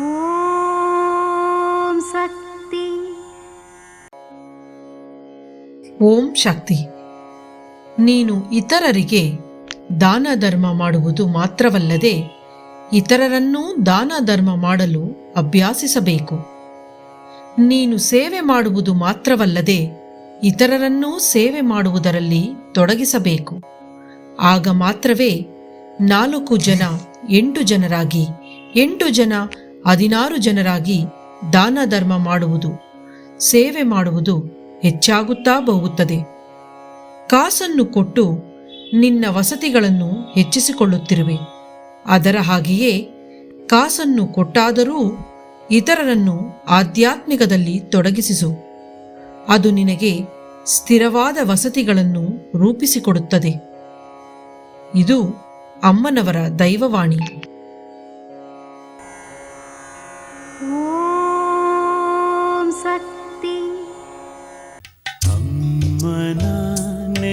ಓಂ ಶಕ್ತಿ. ಓಂ ಶಕ್ತಿ. ನೀನು ಇತರರಿಗೆ ದಾನ ಧರ್ಮ ಮಾಡುವುದು ಮಾತ್ರವಲ್ಲದೆ ಇತರರನ್ನೂ ದಾನ ಧರ್ಮ ಮಾಡಲು ಅಭ್ಯಾಸಿಸಬೇಕು. ನೀನು ಸೇವೆ ಮಾಡುವುದು ಮಾತ್ರವಲ್ಲದೆ ಇತರರನ್ನೂ ಸೇವೆ ಮಾಡುವುದರಲ್ಲಿ ತೊಡಗಿಸಬೇಕು. ಆಗ ಮಾತ್ರವೇ ನಾಲ್ಕು ಜನ ಎಂಟು ಜನರಾಗಿ ಎಂಟು ಜನ ಹದಿನಾರು ಜನರಾಗಿ ದಾನ ಧರ್ಮ ಮಾಡುವುದು, ಸೇವೆ ಮಾಡುವುದು ಹೆಚ್ಚಾಗುತ್ತಾ ಹೋಗುತ್ತದೆ. ಕಾಸನ್ನು ಕೊಟ್ಟು ನಿನ್ನ ವಸತಿಗಳನ್ನು ಹೆಚ್ಚಿಸಿಕೊಳ್ಳುತ್ತಿರುವೆ. ಅದರ ಹಾಗೆಯೇ ಕಾಸನ್ನು ಕೊಟ್ಟಾದರೂ ಇತರರನ್ನು ಆಧ್ಯಾತ್ಮಿಕದಲ್ಲಿ ತೊಡಗಿಸಿಸು. ಅದು ನಿನಗೆ ಸ್ಥಿರವಾದ ವಸತಿಗಳನ್ನು ರೂಪಿಸಿಕೊಡುತ್ತದೆ. ಇದು ಅಮ್ಮನವರ ದೈವವಾಣಿ.